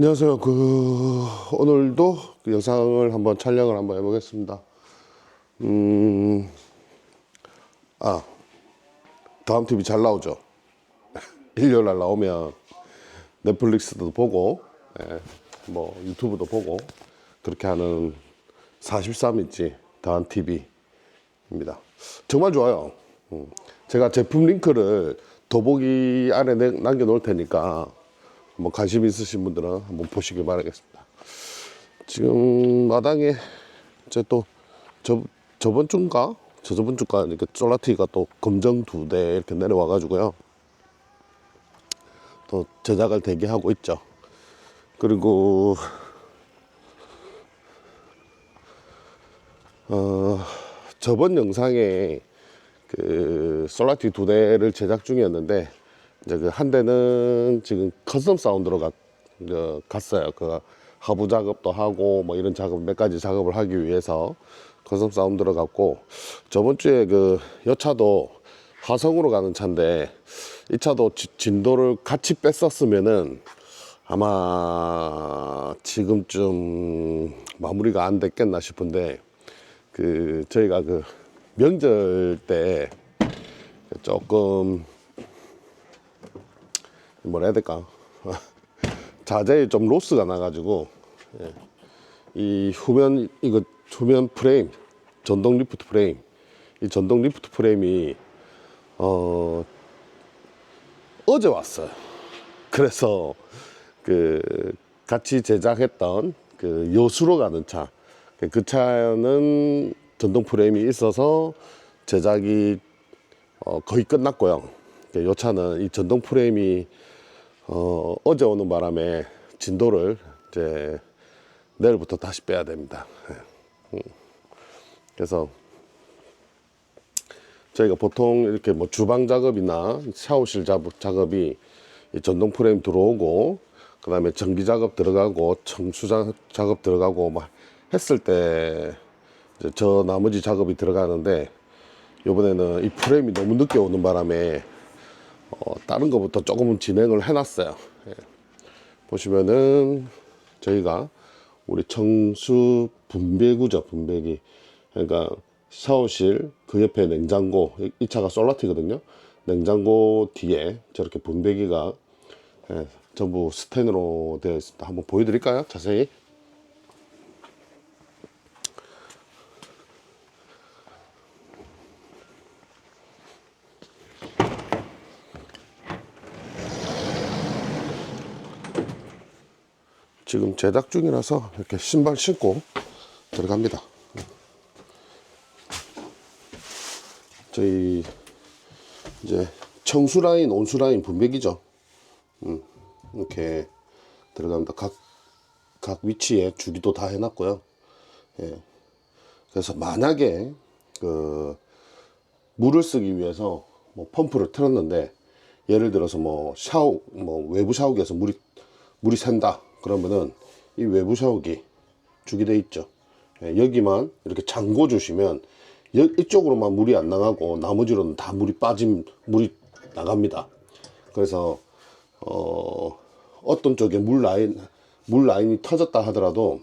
안녕하세요. 그 오늘도 그 영상을 한번 촬영을 한번 해보겠습니다. 음, 아 다음 TV 잘 나오죠. 일요일 날 나오면 넷플릭스도 보고, 예, 뭐 유튜브도 보고 그렇게 하는 43인치 다음 TV입니다. 정말 좋아요. 음, 제가 제품 링크를 더보기 안에 내- 남겨놓을 테니까 뭐 관심 있으신 분들은 한번 보시길 바라겠습니다. 지금 마당에 이제 또 저, 저번 주인가? 저저번 주가 이렇게 솔라티가 또 검정 두 대 이렇게 내려와 가지고요. 또 제작을 대기하고 있죠. 그리고 어 저번 영상에 그 솔라티 두 대를 제작 중이었는데 이제 그 한 대는 지금 커스텀 사운드로 가, 어, 갔어요. 그 하부 작업도 하고 뭐 이런 작업 몇 가지 작업을 하기 위해서 커스텀 사운드로 갔고 저번 주에 그 여차도 화성으로 가는 차인데 이 차도 지- 진도를 같이 뺐었으면은 아마 지금쯤 마무리가 안 됐겠나 싶은데 그 저희가 그 명절 때 조금 뭐라 해야 될까 자재에 좀 로스가 나가지고 예. 이 후면 이거 후면 프레임 전동 리프트 프레임 이 전동 리프트 프레임이 어 어제 왔어요. 그래서 그 같이 제작했던 그 여수로 가는 차, 그 차는 전동 프레임이 있어서 제작이 어 거의 끝났고요. 이 차는 이 전동 프레임이 어 어제 오는 바람에 진도를 이제 내일부터 다시 빼야 됩니다. 예. 음. 그래서 저희가 보통 이렇게 뭐 주방 작업이나 샤워실 작업, 작업이 이 전동 프레임 들어오고 그 다음에 전기 작업 들어가고 청수 자- 작업 들어가고 막 했을 때 저 나머지 작업이 들어가는데 이번에는 이 프레임이 너무 늦게 오는 바람에 어, 다른 것부터 조금은 진행을 해놨어요. 예. 보시면은 저희가 우리 청수 분배구죠 분배기. 그러니까 샤워실 그 옆에 냉장고 이- 이 차가 솔라티거든요. 냉장고 뒤에 저렇게 분배기가 예, 전부 스텐으로 되어 있습니다. 한번 보여드릴까요? 자세히 지금 제작 중이라서 이렇게 신발 신고 들어갑니다. 저희 이제 청수 라인, 온수 라인 분배기죠. 음, 이렇게 들어갑니다. 각, 각 위치에 주기도 다 해놨고요. 예. 그래서 만약에 그 물을 쓰기 위해서 뭐 펌프를 틀었는데 예를 들어서 뭐 샤워 뭐 외부 샤워기에서 물이 물이 샌다 그러면은 이 외부 샤워기 주기돼 있죠 예, 여기만 이렇게 잠궈 주시면 여, 이쪽으로만 물이 안 나가고 나머지로는 다 물이 빠진 물이 나갑니다 그래서 어 어떤 쪽에 물 라인 물 라인이 터졌다 하더라도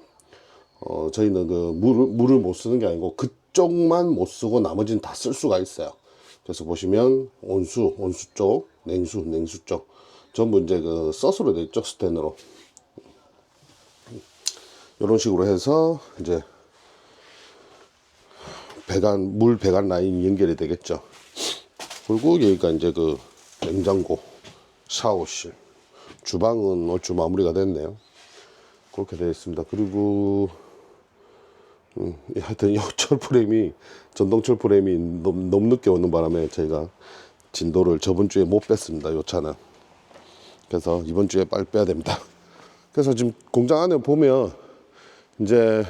어, 저희는 그 물을, 물을 못 쓰는 게 아니고 그쪽만 못 쓰고 나머지는 다 쓸 수가 있어요. 그래서 보시면 온수, 온수 쪽, 냉수, 냉수 쪽 전부 이제 그 서스로 되어 있죠. 스텐으로. 이런 식으로 해서 이제 배관, 물 배관 라인이 연결이 되겠죠. 그리고 여기가 이제 그 냉장고, 샤워실, 주방은 얼추 마무리가 됐네요. 그렇게 되어 있습니다. 그리고 음, 하여튼 이철 프레임이 전동철 프레임이 너무, 너무 늦게 오는 바람에 저희가 진도를 저번 주에 못 뺐습니다. 요 차는 그래서 이번 주에 빨리 빼야 됩니다. 그래서 지금 공장 안에 보면 이제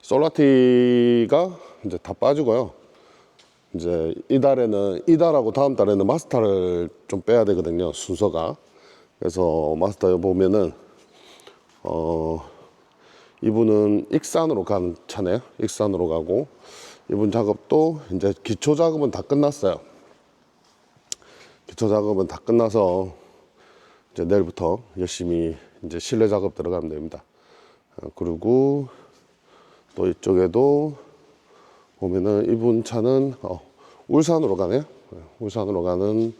솔라티가 이제 다 빠지고요. 이제 이달에는 이달하고 다음 달에는 마스터를 좀 빼야 되거든요. 순서가 그래서 마스터 보면은 어 이분은 익산으로 간 차네요. 익산으로 가고 이분 작업도 이제 기초 작업은 다 끝났어요. 기초 작업은 다 끝나서 이제 내일부터 열심히 이제 실내 작업 들어가면 됩니다. 어, 그리고 또 이쪽에도 보면은 이분 차는 어, 울산으로 가네요. 네, 울산으로 가는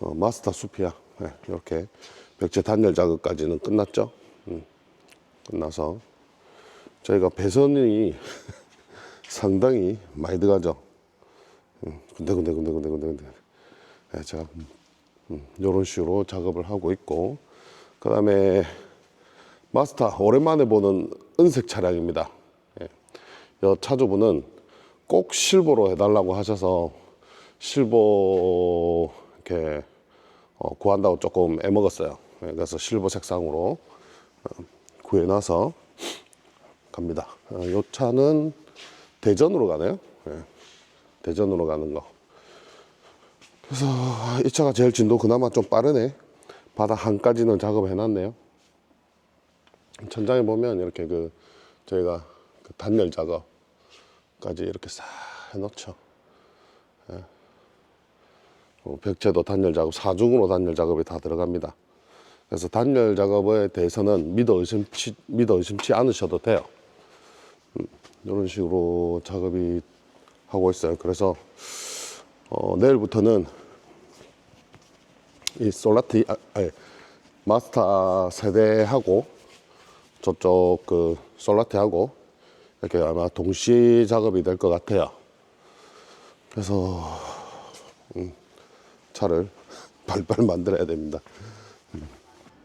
어, 마스터 수피아 네, 이렇게 백제 단열 작업까지는 끝났죠. 음, 끝나서 저희가 배선이 상당히 많이 들어가죠. 음, 군데군데 군데군데 군데군데. 네, 제가 이런 식으로 작업을 하고 있고 그 다음에 마스터 오랜만에 보는 은색 차량입니다. 예. 이 차주분은 꼭 실버로 해달라고 하셔서 실버 이렇게 어, 구한다고 조금 애먹었어요. 예, 그래서 실버 색상으로 어, 구해놔서 갑니다. 어, 이 차는 대전으로 가네요. 예. 대전으로 가는 거. 그래서 이 차가 제일 진도 그나마 좀 빠르네. 바닥 한까지는 작업해 놨네요. 천장에 보면 이렇게 그 저희가 그 단열 작업까지 이렇게 싹 해놓죠. 예. 어, 벽체도 단열 작업, 사중으로 단열 작업이 다 들어갑니다. 그래서 단열 작업에 대해서는 믿어 의심치, 믿어 의심치 않으셔도 돼요. 음, 이런 식으로 작업이 하고 있어요. 그래서 어, 내일부터는 이 솔라티 아, 아니, 마스터 세대하고 저쪽 그 솔라티하고 이렇게 아마 동시 작업이 될 것 같아요. 그래서 음, 차를 발발 만들어야 됩니다. 음.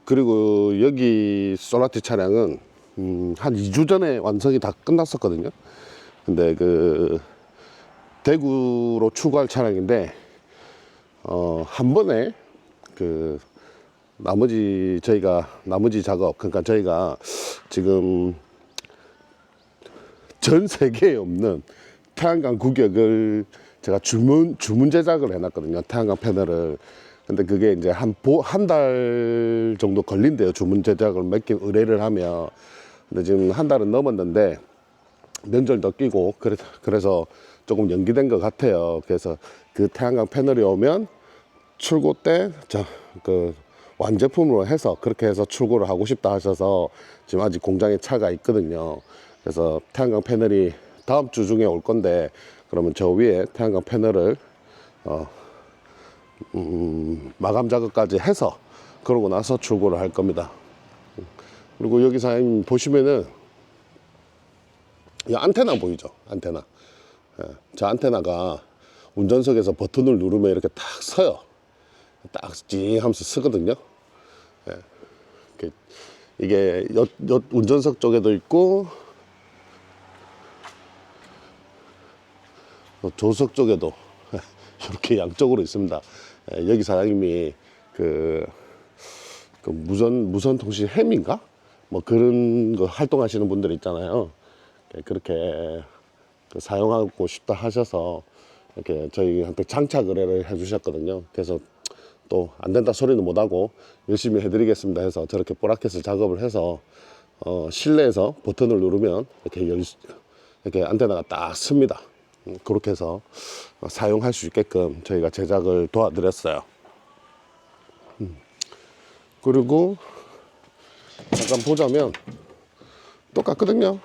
그리고 여기 솔라티 차량은 음, 한 2주 전에 완성이 다 끝났었거든요. 근데 그 대구로 출고할 차량인데 어, 한 번에 그 나머지 저희가 나머지 작업 그러니까 저희가 지금 전 세계에 없는 태양광 구격을 제가 주문 주문 제작을 해놨거든요. 태양광 패널을. 근데 그게 이제 한한 달 정도 걸린대요. 주문 제작을 몇 개 의뢰를 하면 근데 지금 한 달은 넘었는데 명절도 끼고 그래, 그래서 조금 연기된 것 같아요. 그래서 그 태양광 패널이 오면 출고 때그 완제품으로 해서 그렇게 해서 출고를 하고 싶다 하셔서 지금 아직 공장에 차가 있거든요. 그래서 태양광 패널이 다음 주 중에 올 건데 그러면 저 위에 태양광 패널을 어, 음, 마감 작업까지 해서 그러고 나서 출고를 할 겁니다. 그리고 여기 사장님 보시면은 이 안테나 보이죠? 안테나. 예, 저 안테나가 운전석에서 버튼을 누르면 이렇게 딱 서요. 딱 찡 하면서 쓰거든요. 예. 이렇게 이게 여, 여 운전석 쪽에도 있고 또 조석 쪽에도 이렇게 양쪽으로 있습니다. 예, 여기 사장님이 그, 그 무선 무선 통신 햄인가 뭐 그런 거 활동하시는 분들 있잖아요. 예, 그렇게 그 사용하고 싶다 하셔서 이렇게 저희한테 장착 의뢰를 해주셨거든요. 그래서 또 안 된다 소리는 못하고 열심히 해드리겠습니다 해서 저렇게 보라켓을 작업을 해서 어, 실내에서 버튼을 누르면 이렇게 열, 이렇게 안테나가 딱 씁니다. 음, 그렇게 해서 사용할 수 있게끔 저희가 제작을 도와드렸어요. 음. 그리고 잠깐 보자면 똑같거든요.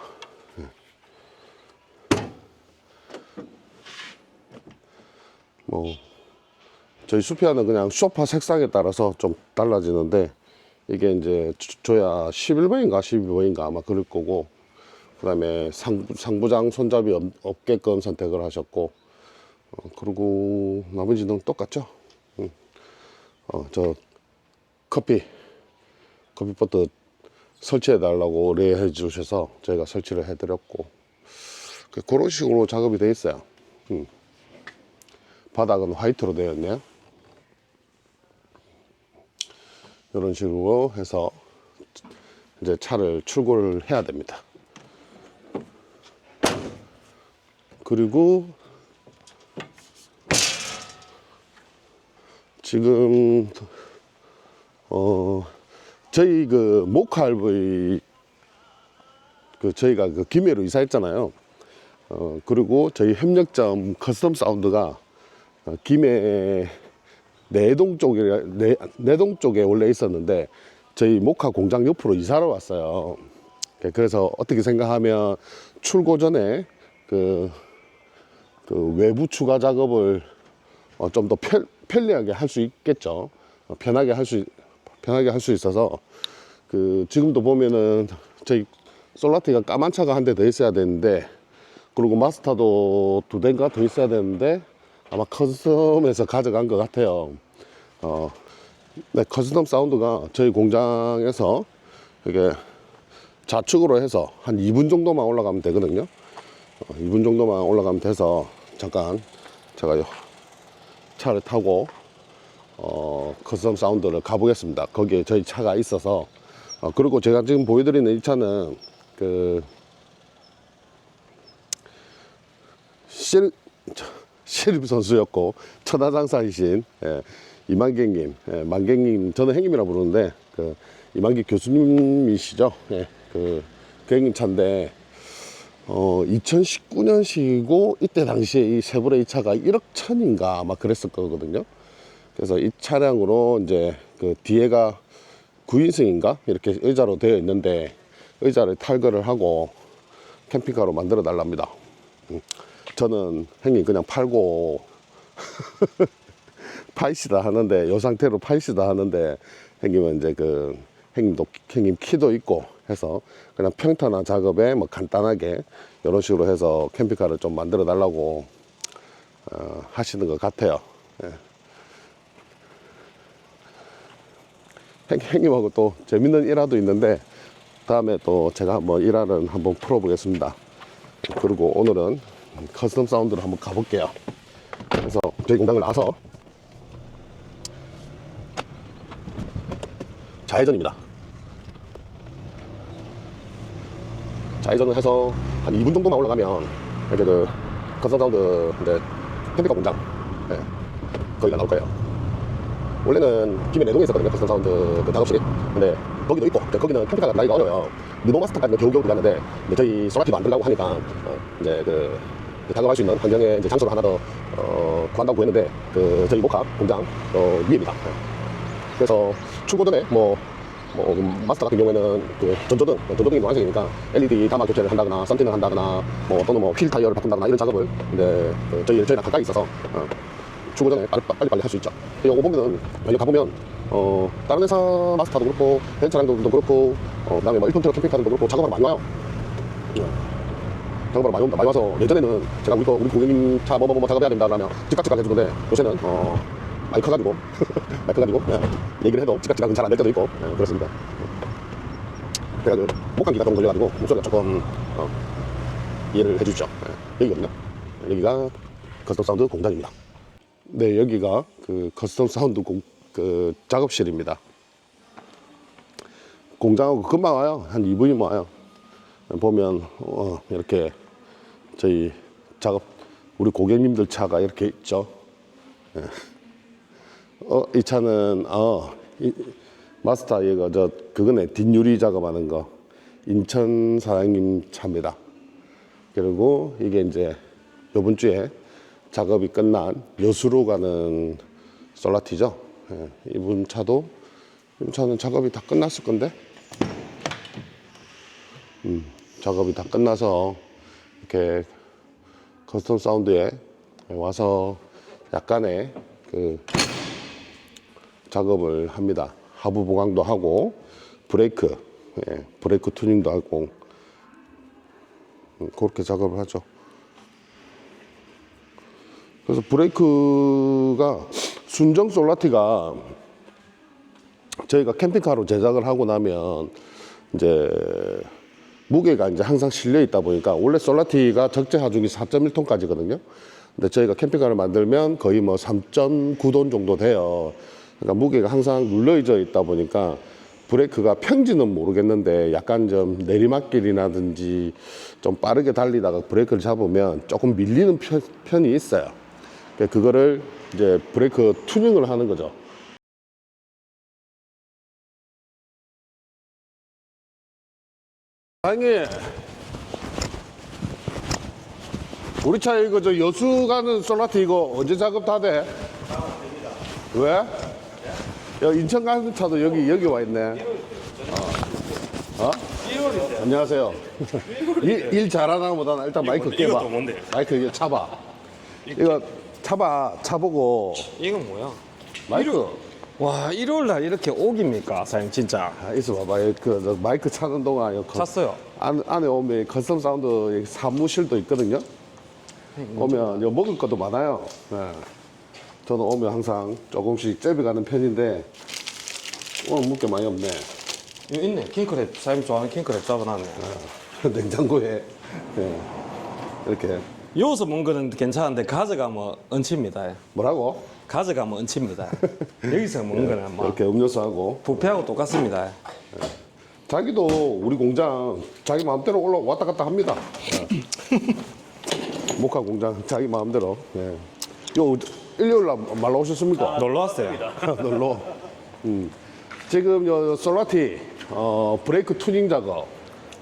뭐 저희 수피아는 그냥 소파 색상에 따라서 좀 달라지는데 이게 이제 조- 줘야 11번인가 12번인가 아마 그럴 거고 그 다음에 상부, 상부장 손잡이 없, 없게끔 선택을 하셨고 어, 그리고 나머지는 똑같죠. 음. 어, 저 커피 커피포트 설치해 달라고 의뢰해 주셔서 저희가 설치를 해 드렸고 그- 그런 식으로 작업이 돼 있어요. 음. 바닥은 화이트로 되어 있네요. 이런 식으로 해서 이제 차를 출고를 해야 됩니다. 그리고 지금 어 저희 그 모칼브이 그 저희가 그 김해로 이사했잖아요. 어 그리고 저희 협력점 커스텀 사운드가 어, 김해 내동 쪽에 내, 내동 쪽에 원래 있었는데 저희 목화 공장 옆으로 이사를 왔어요. 그래서 어떻게 생각하면 출고 전에 그, 그 외부 추가 작업을 어, 좀 더 편리하게 할 수 있겠죠. 어, 편하게 할 수 편하게 할 수 있어서 그 지금도 보면은 저희 솔라티가 까만 차가 한 대 더 있어야 되는데 그리고 마스터도 두 대인가 더 있어야 되는데 아마 커스텀에서 가져간 것 같아요. 어, 네, 커스텀 사운드가 저희 공장에서 이게 좌측으로 해서 한 2분 정도만 올라가면 되거든요. 어, 2분 정도만 올라가면 돼서 잠깐 제가 요 차를 타고 어, 커스텀 사운드를 가보겠습니다. 거기에 저희 차가 있어서 어, 그리고 제가 지금 보여드리는 이 차는 그 실, 시립 선수였고 천하장사이신 예, 이만객님, 예, 만객님 저는 형님이라 부르는데 그 이만기 교수님이시죠. 예, 그, 그 형님 차인데 어, 2019년식이고 이때 당시에 이 세브레 이 차가 1억 천인가 아마 그랬을 거거든요. 그래서 이 차량으로 이제 그 뒤에가 9인승인가 이렇게 의자로 되어 있는데 의자를 탈거를 하고 캠핑카로 만들어 달랍니다. 음, 저는 형님 그냥 팔고 파이시다 하는데 요 상태로 파이시다 하는데 형님은 이제 그 형님도 형님 키도 있고 해서 그냥 평탄화 작업에 뭐 간단하게 이런 식으로 해서 캠핑카를 좀 만들어 달라고 어, 하시는 것 같아요. 예. 형- 형님하고 또 재밌는 일화도 있는데 다음에 또 제가 한번 일화를 한번 풀어보겠습니다. 그리고 오늘은 커스텀 사운드로 한번 가볼게요. 그래서 저희 공장을 나서 좌회전입니다. 좌회전을 해서 한 2분 정도만 올라가면 이제 그 커스텀 사운드 이제 캠핑카 공장 예, 거기가 나올 거예요. 원래는 김해 내동에 있었거든요 커스텀 사운드 그 작업실이 근데 거기도 있고 근데 거기는 캠핑카가 나기가 어려워요 르노마스터까지는 겨우겨우 들어갔는데 저희 소라티도 안 들어가고 하니까 어, 이제 그그 작업할 수 있는 환경에 이제 장소를 하나 더 어, 구한다고 했는데 그 저희 목화 공장 어, 위입니다 예. 그래서 출고 전에 뭐, 뭐그 마스터 같은 경우에는 그 전조등, 전조등이 노란색이니까 LED 담화 교체를 한다거나 썬팅을 한다거나 뭐 또는 뭐휠 타이어를 바꾼다거나 이런 작업을 이제 그 저희 저희랑 가까이 있어서 어, 출고 전에 빨리 빨리, 빨리 할 수 있죠. 요거 보면은 여기 가보면 어 다른 회사 마스터도 그렇고 벤 차량들도 그렇고 어 그다음에 뭐 1톤 캠핑카들도 그렇고 작업을 많이 와요. 예. 작업을 많이 옵니다. 많이 와서 예전에는 제가 우리 거 우리 고객님 차 뭐 뭐 뭐 작업해야 된다 그러면 즉각즉각 해주는데 요새는 어 많이 커가지고 많이 커가지고 예. 얘기를 해도 즉각즉각은 잘 안 될 때도 있고 예, 그렇습니다. 제가 그 목감기가 좀 걸려가지고 목소리가 조금 어, 이해를 해주시죠. 예, 여기거든요. 여기가 커스텀 사운드 공장입니다. 네, 여기가 그 커스텀 사운드 공, 그 작업실입니다. 공장하고 금방 와요. 한 2분이면 와요. 보면 어, 이렇게 저희 작업 우리 고객님들 차가 이렇게 있죠. 예. 어, 이 차는 어, 이, 마스터 얘가 저 그거네 뒷유리 작업하는 거 인천 사장님 차입니다. 그리고 이게 이제 요번 주에 작업이 끝난 여수로 가는 솔라티죠. 예, 이분 차도 이분 차는 작업이 다 끝났을 건데 음, 작업이 다 끝나서 이렇게 커스텀 사운드에 와서 약간의 그 작업을 합니다. 하부 보강도 하고 브레이크, 예, 브레이크 튜닝도 하고 음, 그렇게 작업을 하죠. 그래서 브레이크가 순정 솔라티가 저희가 캠핑카로 제작을 하고 나면 이제 무게가 이제 항상 실려 있다 보니까 원래 솔라티가 적재 하중이 4.1톤까지거든요. 근데 저희가 캠핑카를 만들면 거의 뭐 3.9톤 정도 돼요. 그러니까 무게가 항상 눌러져 있다 보니까 브레이크가 평지는 모르겠는데 약간 좀 내리막길이라든지 좀 빠르게 달리다가 브레이크를 잡으면 조금 밀리는 편, 편이 있어요. 그거를 이제 브레이크 튜닝을 하는 거죠. 아니 우리 차 이거 저 여수 가는 솔라티 이거 언제 작업 다 돼? 왜? 야, 인천 가는 차도 여기, 여기 와 있네. 어? 어? 안녕하세요. 일, 일 잘하나 보다 일단 마이크 깨봐. 이것도 뭔데? 마이크 이거 차봐. 이거 차봐. 차보고. 이건 뭐야? 마이크. 와 일요일 날 이렇게 오깁니까 사장님 진짜 아, 있어 봐봐. 여기 그, 저 마이크 차는 동안 여기 거- 샀어요 안, 안에 오면 커스텀 사운드 여기 사무실도 있거든요. 오면 여기 먹을 것도 많아요. 예. 저는 오면 항상 조금씩 잽이 가는 편인데 오늘 먹을 게 많이 없네. 이거 있네 킹크랩 사장님 좋아하는 킹크랩 잡아놨네 냉장고에 예. 이렇게 여기서 먹는 거는 괜찮은데 가져가면 얹힙니다 뭐라고? 가져가면 얹힙니다 여기서 먹는 거는 뭐 이렇게 음료수하고 부페하고 똑같습니다 자기도 우리 공장 자기 마음대로 올라 왔다 갔다 합니다. 예. 목화 공장 자기 마음대로. 예. 요 일요일 날 말로 오셨습니까? 놀러 왔어요 놀러. 음. 지금 요 솔라티 어, 브레이크 투닝 작업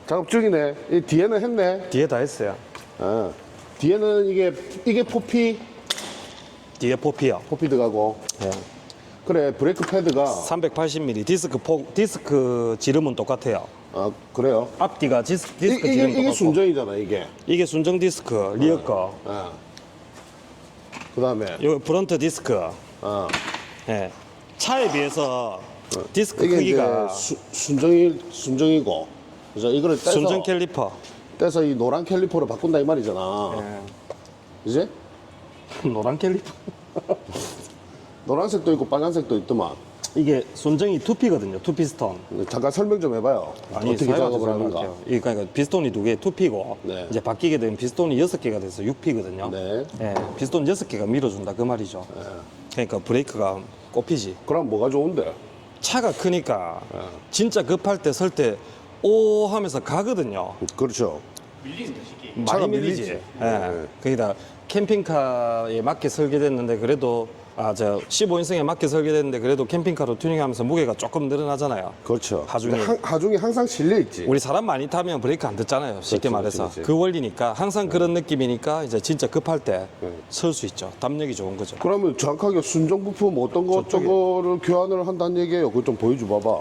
작업 중이네. 이 뒤에는 했네. 뒤에 다 했어요 어. 뒤에는 이게 이게 포피 뒤에 포피요 포피 들어가고 예. 그래 브레이크 패드가 380mm 디스크 포, 디스크 지름은 똑같아요 아 그래요. 앞뒤가 디스, 이, 디스 크 이 게 지름 이게 똑같고 순정이잖아 이게. 이게 순정 디스크 리어 거 어. 그다음에 이거 프론트 디스크 어. 예. 차에 비해서 디스크 이게 크기가 이제 수, 순정이 순정이고 그래서 이거를 떼서 순정 캘리퍼 떼서 이 노란 캘리퍼로 바꾼다 이 말이잖아. 예. 이제 노란 캘리퍼 노란색도 있고 빨간색도 있더만. 이게 순정이 투피거든요 투피스톤 잠깐 설명 좀 해봐요. 어떻게 작업을 하는가. 이게 그러니까 피스톤이 두 개 투피고 네. 이제 바뀌게 되면 피스톤이 여섯 개가 돼서 6피거든요 네. 예, 피스톤 여섯 개가 밀어준다 그 말이죠 그러니까 브레이크가 꼽히지 그럼 뭐가 좋은데? 차가 크니까 네. 진짜 급할 때 설 때 오 하면서 가거든요 그렇죠. 많이 차가 밀리지. 밀리지. 예. 네. 거기다 캠핑카에 맞게 설계됐는데 그래도 아 저 15인승에 맞게 설계됐는데 그래도 캠핑카로 튜닝하면서 무게가 조금 늘어나잖아요. 그렇죠. 하중이. 근데 하, 하중이 항상 실려 있지. 우리 사람 많이 타면 브레이크 안 듣잖아요. 쉽게 그렇지, 말해서 그렇지, 그렇지. 그 원리니까 항상 그런 느낌이니까 이제 진짜 급할 때 네. 설수 있죠. 담력이 좋은 거죠. 그러면 정확하게 순정 부품 어떤 거. 저거를 교환을 한다는 얘기예요. 그거 좀 보여줘 봐봐.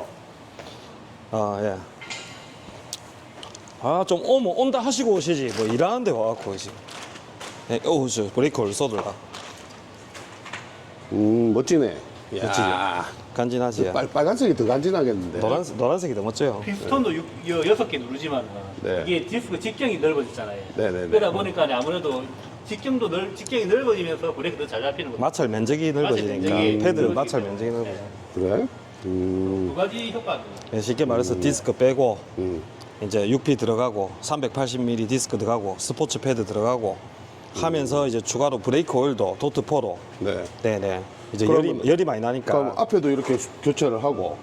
아 예. 아 좀 오면 온다 하시고 오시지 뭐 일하는데 와갖고 지금. 예, 오저 브레이크를 쏘더라. 음 멋지네. 멋지죠? 야, 간지나지. 빨, 빨간색이 더 간지나겠는데. 노란 노란색이 더 멋져요. 피스톤도 육, 여, 여섯 개 누르지만 네. 이게 디스크 직경이 넓어졌잖아요. 네네네. 그러다 보니까 아무래도 직경도 넓, 직경이 넓어지면서 브레이크 더잘 잡히는 거죠. 마찰 면적이 넓어지니까 면적이 패드. 마찰 면적이 넓어져. 그래? 음, 두 가지 효과가 네, 쉽게 말해서 디스크 빼고 음. 이제 6P 들어가고 380mm 디스크 들어가고 스포츠 패드 들어가고 하면서 이제 추가로 브레이크 오일도 도트 4로 네. 네네 이제 그러면- 열이 열이 많이 나니까 그럼 앞에도 이렇게 교체를 하고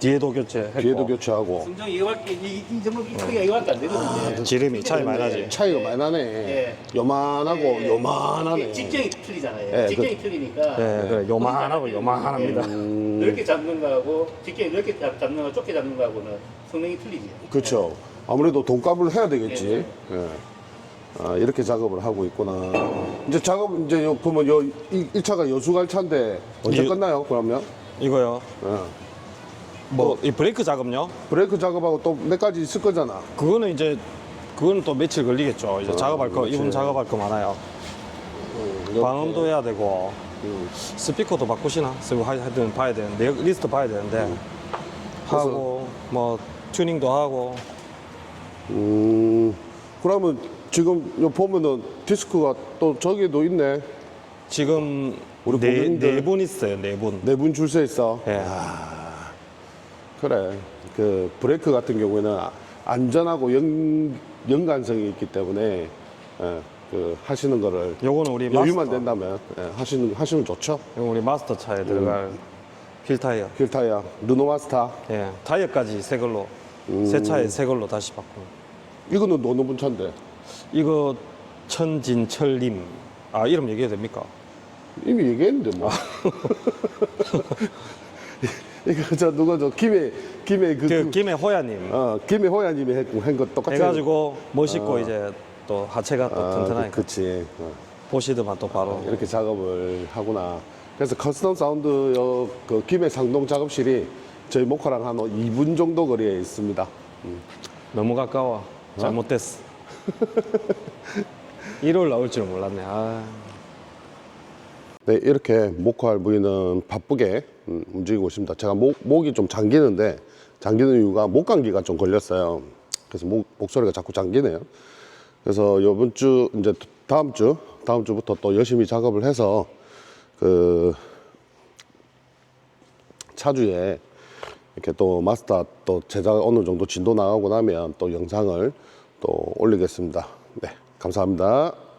뒤에도 교체했고 뒤에도 교체하고 순정 이거밖에 이, 이 정도 이 크기가 이거밖에 안 되거든요. 지름이 차이 많이 나지. 차이가 많이 나네. 예. 요만하고 예. 요만하네. 직경이 틀리잖아요. 예, 직경이 그- 틀리니까 네, 그래 요만하고 요만합니다. 음. 넓게 잡는 거하고 직경이 넓게 잡- 잡는 거 좁게 잡는 거하고는 성능이 틀리지. 그렇죠. 아무래도 돈값을 해야 되겠지. 예. 아, 이렇게 작업을 하고 있구나. 이제 작업 이제 요 그러면 요 이, 이 차가 여수갈 차인데 언제 이- 끝나요? 그러면? 이거요. 예. 뭐 이 브레이크 작업요? 브레이크 작업하고 또 몇 가지 있을 거잖아. 그거는 이제 그거는 또 며칠 걸리겠죠. 이제 작업할 거. 이분 작업할 거 많아요. 이렇게. 방음도 해야 되고 음. 스피커도 바꾸시나? 하- 하여튼 봐야 되는데 리스트 봐야 되는데 하고 뭐 튜닝도 하고 음. 그러면 지금 요 보면은 디스크가 또 저기도 있네. 지금 우리 네, 고객님들- 네분 있어요 네 분. 네 분 줄 서 있어. 예. 그래. 그 브레이크 같은 경우에는 안전하고 연, 연관성이 있기 때문에 예, 그 하시는 거를 요거는 우리 여유만 마스터. 된다면 예, 하시는 하시면 좋죠. 요거 우리 마스터 차에 들어갈 휠 타이어. 휠타이어 르노 마스타 예. 타이어까지 새 걸로 새 차에 새 걸로 다시 바꾸고. 이거는 어느 분 차인데 이거 천진철님 아 이름 얘기해도 됩니까? 이미 얘기했는데 뭐. 이거 저 누가 저 김해 김해 그, 그그 김해 호야님 어, 김해 호야님이 한거 똑같이 해가지고 멋있고 이제 또 하체가 또 아, 튼튼하니까 그, 그치 어, 보시더만 또 바로 이렇게 작업을 하구나. 그래서 커스텀 사운드 여, 그 김해 상동 작업실이 저희 목화랑 한 2분 정도 거리에 있습니다. 너무 가까워. 잘못됐어. 1월 나올 줄 몰랐네. 아. 네, 이렇게 목화알 부위는 바쁘게 음, 움직이고 있습니다. 제가 목, 목이 좀 잠기는데 잠기는 이유가 목 감기가 좀 걸렸어요. 그래서 목, 목소리가 자꾸 잠기네요. 그래서 이번 주 이제 다음 주 다음 주부터 또 열심히 작업을 해서 그 차주에 이렇게 또 마스터 또 제작 어느 정도 진도 나가고 나면 또 영상을 또 올리겠습니다. 네, 감사합니다.